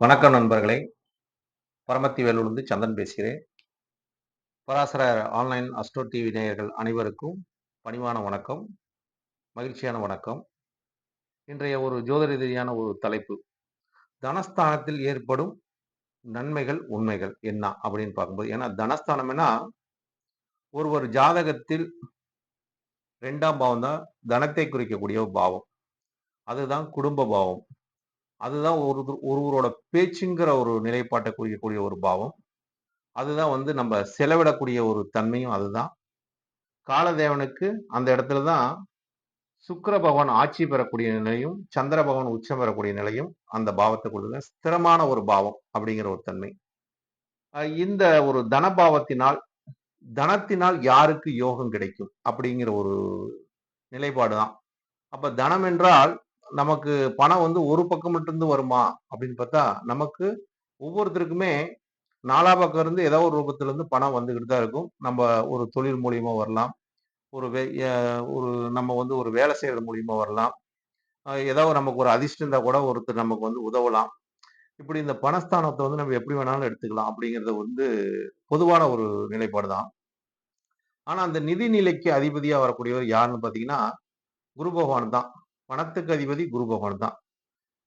வணக்கம் நண்பர்களே. பரமத்தி வேலூர்ந்து சந்தன் பேசுகிறேன். பராசர ஆன்லைன் அஸ்ட்ரோ டிவி நேயர்கள் அனைவருக்கும் பணிவான வணக்கம் மகிழ்ச்சியான வணக்கம். இன்றைய ஒரு ஜோதிட ரீதியான ஒரு தலைப்பு தனஸ்தானத்தில் ஏற்படும் நன்மைகள் உண்மைகள் என்ன அப்படின்னு பார்க்கும்போது ஏன்னா தனஸ்தானம்னா ஒருவர் ஜாதகத்தில் ரெண்டாம் பாவம் தான் தனத்தை குறிக்கக்கூடிய பாவம். அதுதான் குடும்ப பாவம். அதுதான் ஒரு ஒருவரோட பேச்சுங்கிற ஒரு நிலைப்பாட்டை குறிக்கக்கூடிய ஒரு பாவம். அதுதான் வந்து நம்ம செலவிடக்கூடிய ஒரு தன்மையும் அதுதான். காலதேவனுக்கு அந்த இடத்துல தான் சுக்கர பகவான் ஆட்சி பெறக்கூடிய நிலையும் சந்திர பகவான் உச்சம் பெறக்கூடிய நிலையும் அந்த பாவத்தை பாவத்துக்குள்ள ஸ்திரமான ஒரு பாவம் அப்படிங்கிற ஒரு தன்மை. இந்த ஒரு தனபாவத்தினால் தனத்தினால் யாருக்கு யோகம் கிடைக்கும் அப்படிங்கிற ஒரு நிலைப்பாடு தான். அப்ப தனம் என்றால் நமக்கு பணம் வந்து ஒரு பக்கம் மட்டும் வருமா அப்படின்னு பார்த்தா நமக்கு ஒவ்வொருத்தருக்குமே நாலா பக்கம் இருந்து ஏதோ ஒரு ரூபத்துல இருந்து பணம் வந்துக்கிட்டு தான் இருக்கும். நம்ம ஒரு தொழில் மூலியமா வரலாம். ஒரு வே ஒரு நம்ம வந்து ஒரு வேலை செய்யறது மூலியமா வரலாம். ஏதோ நமக்கு ஒரு அதிர்ஷ்டம் இருந்தால் கூட ஒருத்தர் நமக்கு வந்து உதவலாம். இப்படி இந்த பணஸ்தானத்தை வந்து நம்ம எப்படி வேணாலும் எடுத்துக்கலாம் அப்படிங்கிறது வந்து பொதுவான ஒரு நிலைப்பாடு தான். ஆனா அந்த நிதி நிலைக்கு அதிபதியா வரக்கூடியவர் யாருன்னு பாத்தீங்கன்னா குரு பகவான் தான். பணத்துக்கு அதிபதி குரு பகவான் தான்.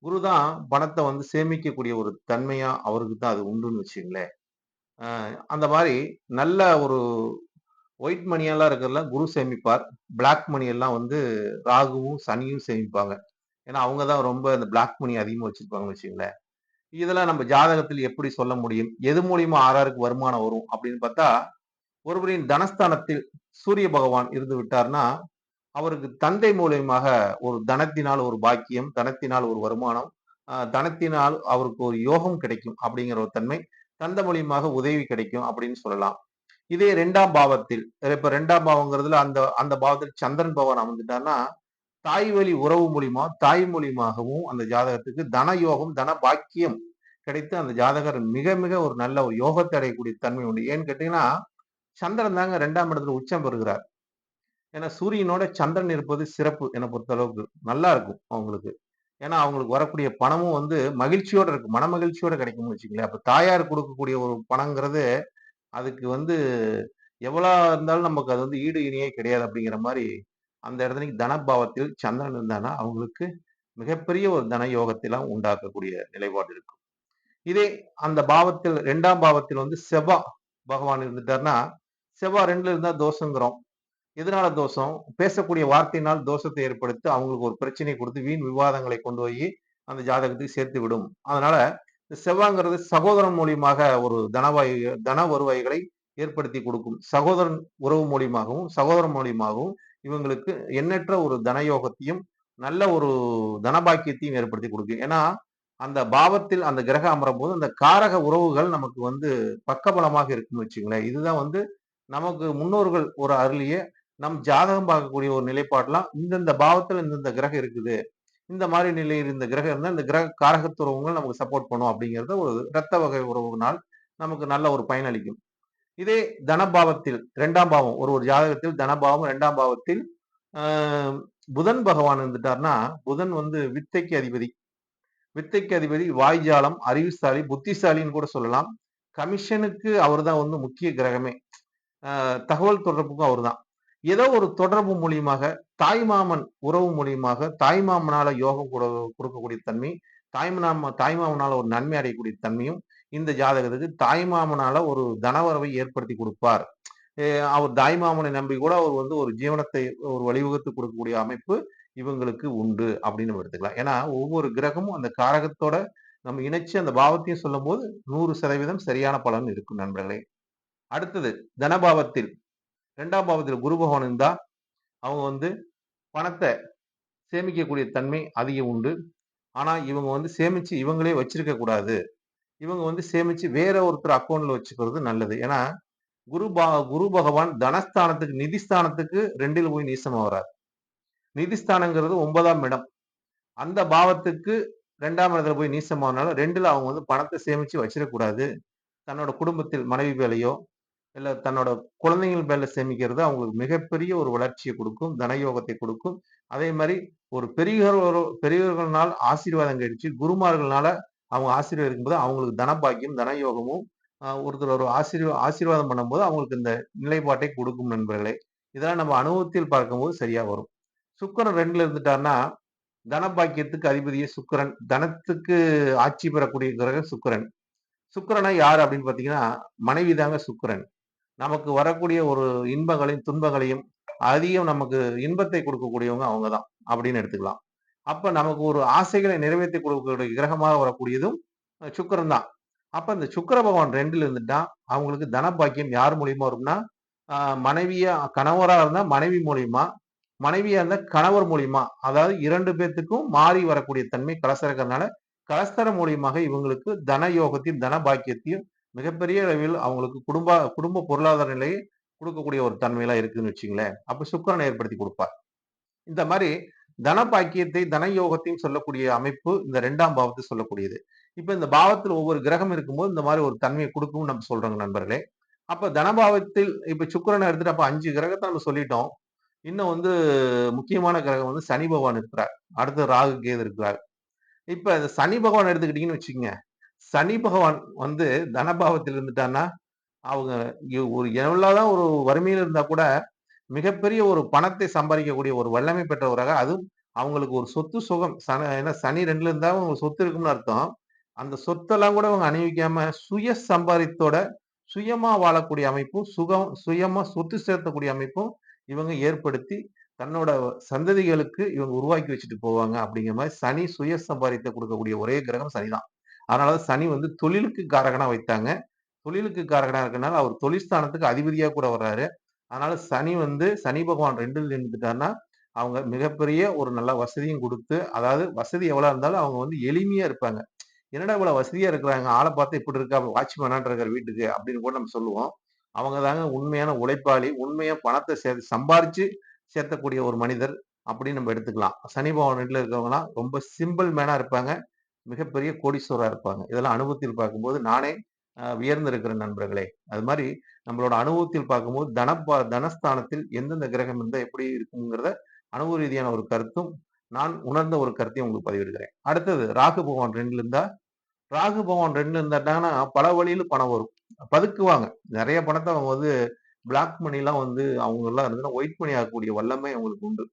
குரு தான் பணத்தை வந்து சேமிக்கக்கூடிய ஒரு தன்மையா அவருக்கு தான் அது உண்டுன்னு வச்சுங்களேன் அந்த மாதிரி நல்ல ஒரு ஒயிட் மணியெல்லாம் இருக்கிறதுல குரு சேமிப்பார். பிளாக் மணி எல்லாம் வந்து ராகுவும் சனியும் சேமிப்பாங்க. ஏன்னா அவங்க தான் ரொம்ப அந்த பிளாக் மணி அதிகமாக வச்சிருப்பாங்கன்னு வச்சுங்களேன் இதெல்லாம் நம்ம ஜாதகத்தில் எப்படி சொல்ல முடியும்? எது மூலியமா ஆறாருக்கு வருமானம் வரும் அப்படின்னு பார்த்தா ஒருவரின் தனஸ்தானத்தில் சூரிய பகவான் இருந்து விட்டார்னா அவருக்கு தந்தை மூலியமாக ஒரு தனத்தினால் ஒரு பாக்கியம் தனத்தினால் ஒரு வருமானம் தனத்தினால் அவருக்கு ஒரு யோகம் கிடைக்கும் அப்படிங்கிற ஒரு தன்மை தந்த மூலியமாக உதவி கிடைக்கும் அப்படின்னு சொல்லலாம். இதே ரெண்டாம் பாவத்தில் இப்ப ரெண்டாம் பாவங்கிறதுல அந்த அந்த பாவத்தில் சந்திரன் பவன் அமைஞ்சிட்டான்னா தாய் வழி உறவு மூலியமா தாய் மூலியமாகவும் அந்த ஜாதகத்துக்கு தன யோகம் தன பாக்கியம் கிடைத்து அந்த ஜாதகர் மிக மிக ஒரு நல்ல ஒரு யோகத்தை அடையக்கூடிய தன்மை உண்டு. ஏன்னு கேட்டீங்கன்னா சந்திரன் தாங்க ரெண்டாம் இடத்துல உச்சம் பெறுகிறார். ஏன்னா சூரியனோட சந்திரன் இருப்பது சிறப்பு என்னை பொறுத்த அளவுக்கு நல்லா இருக்கும் அவங்களுக்கு. ஏன்னா அவங்களுக்கு வரக்கூடிய பணமும் வந்து மகிழ்ச்சியோட இருக்கு மன மகிழ்ச்சியோட கிடைக்கும்னு வச்சுக்கல அப்ப தாயார் கொடுக்கக்கூடிய ஒரு பணங்கிறது அதுக்கு வந்து எவ்வளோ இருந்தாலும் நமக்கு அது வந்து ஈடு இணையே கிடையாது அப்படிங்கிற மாதிரி அந்த இடத்துல தனபாவத்தில் சந்திரன் இருந்தானா அவங்களுக்கு மிகப்பெரிய ஒரு தன யோகத்திலாம் உண்டாக்கக்கூடிய நிலைப்பாடு இருக்கும். இதே அந்த பாவத்தில் ரெண்டாம் பாவத்தில் வந்து செவ்வா பகவான் இருந்துட்டார்னா செவ்வா ரெண்டுல இருந்தா தோஷங்கிறோம். எதனால தோஷம் பேசக்கூடிய வார்த்தையினால் தோஷத்தை ஏற்படுத்தி அவங்களுக்கு ஒரு பிரச்சனை கொடுத்து வீண் விவாதங்களை கொண்டு போய் அந்த ஜாதகத்துக்கு சேர்த்து விடும். அதனால செவ்வாங்கிறது சகோதரன் மூலியமாக ஒரு தனவாய் தன வருவாய்களை ஏற்படுத்தி கொடுக்கும். சகோதரன் உறவு மூலியமாகவும் சகோதரன் மூலியமாகவும் இவங்களுக்கு எண்ணற்ற ஒரு தனயோகத்தையும் நல்ல ஒரு தனபாக்கியத்தையும் ஏற்படுத்தி கொடுக்கும். ஏன்னா அந்த பாவத்தில் அந்த கிரக அமரும் போது அந்த காரக உறவுகள் நமக்கு வந்து பக்கபலமாக இருக்குன்னு வச்சுங்களேன் இதுதான் வந்து நமக்கு முன்னோர்கள் ஒரு அருளியே நம் ஜாதகம் பார்க்கக்கூடிய ஒரு நிலைப்பாடுலாம் இந்தந்த பாவத்தில் இந்தந்த கிரகம் இருக்குது. இந்த மாதிரி நிலையில் இந்த கிரகம் இருந்தால் இந்த கிரக காரகத்துறவங்கள் நமக்கு சப்போர்ட் பண்ணும் அப்படிங்கிறத ஒரு இரத்த வகை உறவுனால் நமக்கு நல்ல ஒரு பயனளிக்கும் இதே தனபாவத்தில் ரெண்டாம் பாவம் ஒரு ஒரு ஜாதகத்தில் தனபாவம் ரெண்டாம் பாவத்தில் புதன் பகவான் இருந்துட்டார்னா புதன் வந்து வித்தைக்கு அதிபதி. வித்தைக்கு அதிபதி வாய்ஜாலம் அறிவுசாலி புத்திசாலின்னு கூட சொல்லலாம். கமிஷனுக்கு அவர் தான் வந்து முக்கிய கிரகமே. தகவல் தொடர்புக்கும் அவர் தான் ஏதோ ஒரு தொடர்பு மூலியமாக தாய்மாமன் உறவு மூலியமாக தாய்மாமனால யோகம் கொடுக்கக்கூடிய தன்மை தாய்மாம தாய்மாமனால ஒரு நன்மை அடையக்கூடிய தன்மையும் இந்த ஜாதகத்துக்கு தாய்மாமனால ஒரு தனவரவை ஏற்படுத்தி கொடுப்பார். அவர் தாய்மாமனை நம்பி கூட அவர் வந்து ஒரு ஜீவனத்தை ஒரு வழிவகுத்து கொடுக்கக்கூடிய அமைப்பு இவங்களுக்கு உண்டு அப்படின்னு நம்ம எடுத்துக்கலாம். ஏன்னா ஒவ்வொரு கிரகமும் அந்த காரகத்தோட நம்ம இணைச்சு அந்த பாவத்தையும் சொல்லும் போது நூறு சதவீதம் சரியான பலன் இருக்கும் நண்பர்களே. அடுத்தது தனபாவத்தில் ரெண்டாம் பாவத்தில் குரு பகவான் இருந்தா அவங்க வந்து பணத்தை சேமிக்கக்கூடிய தன்மை அதிகம் உண்டு. ஆனா இவங்க வந்து சேமிச்சு இவங்களே வச்சிருக்க கூடாது. இவங்க வந்து சேமிச்சு வேற ஒருத்தர் அக்கௌண்ட்ல வச்சுக்கிறது நல்லது. ஏன்னா குரு பா குரு பகவான் தனஸ்தானத்துக்கு நிதிஸ்தானத்துக்கு ரெண்டில் போய் நீசமா வரார் நிதிஸ்தானங்கிறது ஒன்பதாம் இடம். அந்த பாவத்துக்கு ரெண்டாம் இடத்துல போய் நீசமானாலும் ரெண்டுல அவங்க வந்து பணத்தை சேமிச்சு வச்சிடக்கூடாது. தன்னோட குடும்பத்தில் மனைவி வேலையோ இல்லை தன்னோட குழந்தைகள் மேல சேமிக்கிறது அவங்களுக்கு மிகப்பெரிய ஒரு வளர்ச்சியை கொடுக்கும் தனயோகத்தை கொடுக்கும். அதே மாதிரி ஒரு பெரியவர் பெரியவர்களால் ஆசீர்வாதம் கழிச்சு குருமார்களால அவங்க ஆசீர்வாதம் இருக்கும்போது அவங்களுக்கு தனபாக்கியம் தனயோகமும் ஒருத்தர் ஒரு ஆசீர்வா ஆசீர்வாதம் பண்ணும்போது அவங்களுக்கு இந்த நிலைப்பாட்டை கொடுக்கும் நண்பர்களே. இதெல்லாம் நம்ம அனுபவத்தில் பார்க்கும்போது சரியா வரும். சுக்கிரன் ரெண்டுல இருந்துட்டாருன்னா தனபாக்கியத்துக்கு அதிபதியே சுக்கிரன். தனத்துக்கு ஆட்சி பெறக்கூடிய கிரகம் சுக்கிரன். சுக்கிரனா யார் அப்படின்னு பாத்தீங்கன்னா மனைவி தாங்க சுக்கரன். நமக்கு வரக்கூடிய ஒரு இன்பங்களையும் துன்பங்களையும் அதிகம் நமக்கு இன்பத்தை கொடுக்கக்கூடியவங்க அவங்க தான் அப்படின்னு எடுத்துக்கலாம். அப்ப நமக்கு ஒரு ஆசைகளை நிறைவேற்றி கொடுக்கக்கூடிய கிரகமாக வரக்கூடியதும் சுக்கரன் தான். அப்ப இந்த சுக்கிர பகவான் ரெண்டுல இருந்துட்டா அவங்களுக்கு தனபாக்கியம் யார் மூலியமா வரும்னா மனைவியா கணவரா இருந்தா மனைவி மூலியமா மனைவியா இருந்தா கணவர் மூலியமா அதாவது இரண்டு பேர்த்துக்கும் மாறி வரக்கூடிய தன்மை கலசரக்கிறதுனால கலஸ்தர மூலியமாக இவங்களுக்கு தன யோகத்தையும் தன பாக்கியத்தையும் மிகப்பெரிய அளவில் அவங்களுக்கு குடும்ப குடும்ப பொருளாதார நிலையை கொடுக்கக்கூடிய ஒரு தன்மையெல்லாம் இருக்குன்னு வச்சுங்களேன் அப்ப சுக்கிரனை ஏற்படுத்தி கொடுப்பார். இந்த மாதிரி தன பாக்கியத்தை தன யோகத்தையும் சொல்லக்கூடிய அமைப்பு இந்த ரெண்டாம் பாவத்தை சொல்லக்கூடியது. இப்ப இந்த பாவத்தில் ஒவ்வொரு கிரகம் இருக்கும்போது இந்த மாதிரி ஒரு தன்மையை கொடுக்கும் நம்ம சொல்றோங்க நண்பர்களே. அப்ப தனபாவத்தில் இப்ப சுக்கிரனை எடுத்துட்டு அப்ப அஞ்சு கிரகத்தை நம்ம சொல்லிட்டோம். இன்னும் வந்து முக்கியமான கிரகம் வந்து சனி பகவான் இருக்கிறார். அடுத்து ராகு கேது இருக்கிறார். இப்ப இந்த சனி பகவான் எடுத்துக்கிட்டீங்கன்னு வச்சுக்கோங்க. சனி பகவான் வந்து தனபாவத்தில் இருந்துட்டான்னா அவங்க ஒரு எவ்வளவுதான் ஒரு வறுமையில் இருந்தா கூட மிகப்பெரிய ஒரு பணத்தை சம்பாதிக்கக்கூடிய ஒரு வல்லமை பெற்றவராக அதுவும் அவங்களுக்கு ஒரு சொத்து சுகம். சன ஏன்னா சனி ரெண்டுல இருந்தா அவங்களுக்கு சொத்து இருக்கும்னு அர்த்தம். அந்த சொத்தெல்லாம் கூட அவங்க அணிவிக்காம சுய சம்பாதித்தோட சுயமா வாழக்கூடிய அமைப்பும் சுகம் சுயமா சொத்து சேர்த்தக்கூடிய அமைப்பும் இவங்க ஏற்படுத்தி தன்னோட சந்ததிகளுக்கு இவங்க உருவாக்கி வச்சுட்டு போவாங்க அப்படிங்கிற மாதிரி சனி சுய சம்பாதித்த கொடுக்கக்கூடிய ஒரே கிரகம் சனிதான். அதனால சனி வந்து தொழிலுக்கு காரகனா வைத்தாங்க. தொழிலுக்கு காரகனா இருக்கனால அவர் தொழிற்ஸ்தானத்துக்கு அதிபதியா கூட வர்றாரு. அதனால சனி வந்து சனி பகவான் ரெண்டில் இருந்துட்டாருன்னா அவங்க மிகப்பெரிய ஒரு நல்ல வசதியும் கொடுத்து அதாவது வசதி எவ்வளவு இருந்தாலும் அவங்க வந்து எளிமையா இருப்பாங்க. என்னடா இவ்வளவு வசதியா இருக்கிறாங்க? ஆளை பார்த்து இப்படி இருக்கா? வாட்ச்மேனான் இருக்கார் வீட்டுக்கு அப்படின்னு கூட நம்ம சொல்லுவோம். அவங்க தாங்க உண்மையான உழைப்பாளி உண்மையா பணத்தை சே சம்பாரிச்சு சேர்த்தக்கூடிய ஒரு மனிதர் அப்படின்னு நம்ம எடுத்துக்கலாம். சனி பகவான் ரெண்டுல இருக்கவங்கலாம் ரொம்ப சிம்பிள் மேனா இருப்பாங்க. மிகப்பெரிய கோடீஸ்வரா இருப்பாங்க. இதெல்லாம் அனுபவத்தில் பார்க்கும்போது நானே அஹ், வியர்ந்திருக்கிற நண்பர்களே. அது மாதிரி நம்மளோட அனுபவத்தில் பார்க்கும்போது தனப்பா தனஸ்தானத்தில் எந்தெந்த கிரகம் இருந்தால் எப்படி இருக்குங்கிறத அனுபவ ரீதியான ஒரு கருத்தும் நான் உணர்ந்த ஒரு கருத்தையும் உங்களுக்கு பதிவிடுகிறேன். அடுத்தது ராகு பகவான் ரெண்டுல இருந்தா ராகு பகவான் ரெண்டுல இருந்தாட்டாங்கன்னா பல வழியில பணம் வரும். பதுக்குவாங்க. நிறைய பணத்தை அவங்க வந்து பிளாக் மணிலாம் வந்து அவங்க எல்லாம் இருந்ததுன்னா ஒயிட் மணி ஆகக்கூடிய வல்லமை அவங்களுக்கு உண்டு.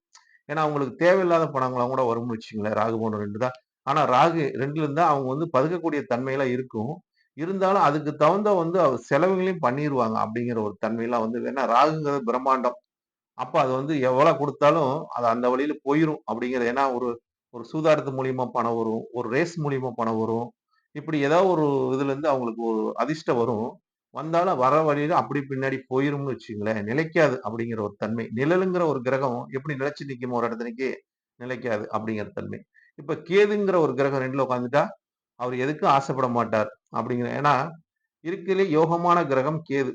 ஏன்னா அவங்களுக்கு தேவையில்லாத பணங்களாம் கூட வரும்னு வச்சுங்களேன் ராகு பகவான் ரெண்டு தான். ஆனா ராகு ரெண்டுல இருந்தா அவங்க வந்து பதுக்கக்கூடிய தன்மையெல்லாம் இருக்கும். இருந்தாலும் அதுக்கு தகுந்த வந்து செலவுகளையும் பண்ணிடுவாங்க அப்படிங்கிற ஒரு தன்மையெல்லாம் வந்து ஏன்னா ராகுங்கிறது பிரம்மாண்டம். அப்ப அது வந்து எவ்வளவு கொடுத்தாலும் அது அந்த வழியில போயிரும் அப்படிங்கிறது ஏன்னா ஒரு ஒரு சூதாட்டத்து மூலியமா பணம் வரும் ஒரு ரேஸ் மூலியமா பணம் வரும். இப்படி ஏதாவது ஒரு இதுல இருந்து அவங்களுக்கு ஒரு அதிர்ஷ்டம் வரும். வந்தாலும் வர வழியில அப்படி பின்னாடி போயிரும்னு வச்சுங்களேன் நிலைக்காது அப்படிங்கிற ஒரு தன்மை. நிழலுங்கிற ஒரு கிரகம் எப்படி நிலைச்சு நிற்கும் ஒரு இடத்துக்கு நிலைக்காது அப்படிங்கிற தன்மை. இப்ப கேதுங்கிற ஒரு கிரகம் ரெண்டுல உட்காந்துட்டா அவர் எதுக்கும் ஆசைப்பட மாட்டார். அப்படிங்கிற ஏன்னா இருக்கிறதுலே யோகமான கிரகம் கேது.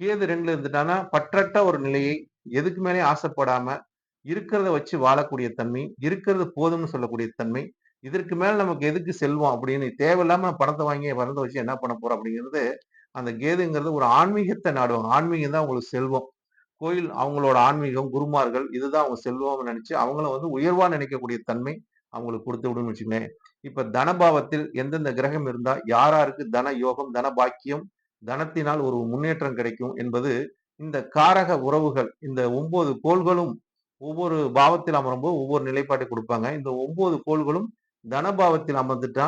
கேது ரெண்டுல இருந்துட்டான்னா பற்றற்ற ஒரு நிலையை எதுக்கு மேலே ஆசைப்படாம இருக்கிறத வச்சு வாழக்கூடிய தன்மை இருக்கிறது போதும்னு சொல்லக்கூடிய தன்மை இதற்கு மேல நமக்கு எதுக்கு செல்வம் அப்படின்னு தேவையில்லாம பணத்தை வாங்கி பணத்தை வச்சு என்ன பண்ண போறோம் அப்படிங்கிறது அந்த கேதுங்கிறது ஒரு ஆன்மீகத்தை நாடுவாங்க ஆன்மீகம் தான் அவங்களுக்கு செல்வம். கோயில் அவங்களோட ஆன்மீகம் குருமார்கள் இதுதான் அவங்க செல்வம் நினைச்சு அவங்கள வந்து உயர்வா நினைக்கக்கூடிய தன்மை அவங்களுக்கு கொடுத்து விடுன்னு வச்சுக்கோங்களேன் இப்ப தனபாவத்தில் எந்தெந்த கிரகம் இருந்தா யாராருக்கு தன யோகம் தன பாக்கியம் தனத்தினால் ஒரு முன்னேற்றம் கிடைக்கும் என்பது இந்த காரக உறவுகள் இந்த ஒன்பது கோள்களும் ஒவ்வொரு பாவத்தில் அமரும்போது ஒவ்வொரு நிலைப்பாட்டை கொடுப்பாங்க. இந்த ஒன்பது கோள்களும் தனபாவத்தில் அமர்ந்துட்டா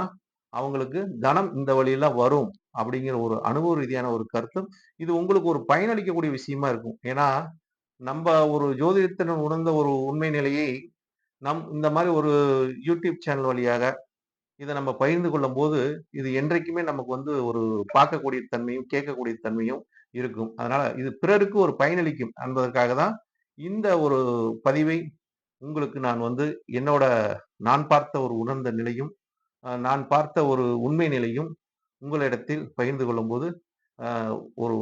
அவங்களுக்கு தனம் இந்த வழியில வரும் அப்படிங்கிற ஒரு அனுபவ ரீதியான ஒரு கருத்தும் இது உங்களுக்கு ஒரு பயனளிக்கக்கூடிய விஷயமா இருக்கும். ஏன்னா நம்ம ஒரு ஜோதிடத்தினர் உணர்ந்த ஒரு உண்மை நிலையை நம் இந்த மாதிரி ஒரு யூடியூப் சேனல் வழியாக இதை நம்ம பகிர்ந்து கொள்ளும் போது இது என்றைக்குமே நமக்கு வந்து ஒரு பார்க்கக்கூடிய தன்மையும் கேட்கக்கூடிய தன்மையும் இருக்கும். அதனால இது பிறருக்கு ஒரு பயனளிக்கும் என்பதற்காக தான் இந்த ஒரு பதிவை உங்களுக்கு நான் வந்து என்னோட நான் பார்த்த ஒரு உணர்ந்த நிலையும் நான் பார்த்த ஒரு உண்மை நிலையும் உங்களிடத்தில் பகிர்ந்து கொள்ளும்போது ஒரு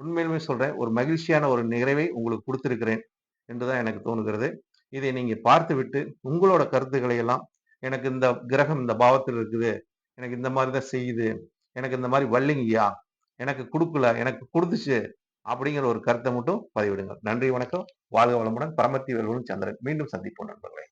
உண்மையிலுமே சொல்றேன் ஒரு மகிழ்ச்சியான ஒரு நிறைவை உங்களுக்கு கொடுத்திருக்கிறேன் என்றுதான் எனக்கு தோணுகிறது. இதை நீங்க பார்த்துவிட்டு உங்களோட கருத்துக்களை எல்லாம் எனக்கு இந்த கிரகம் இந்த பாவத்தில் இருக்குது எனக்கு இந்த மாதிரி தான் செய்யுது எனக்கு இந்த மாதிரி வல்லிங்கய்யா எனக்கு கொடுக்கல எனக்கு கொடுத்துச்சு அப்படிங்கிற ஒரு கருத்தை மட்டும் பதிவிடுங்கள். நன்றி வணக்கம். வாழ்க வளமுடன். பரமத்தி வேல்வனும் சந்திரன். மீண்டும் சந்திப்போம் நண்பர்களே.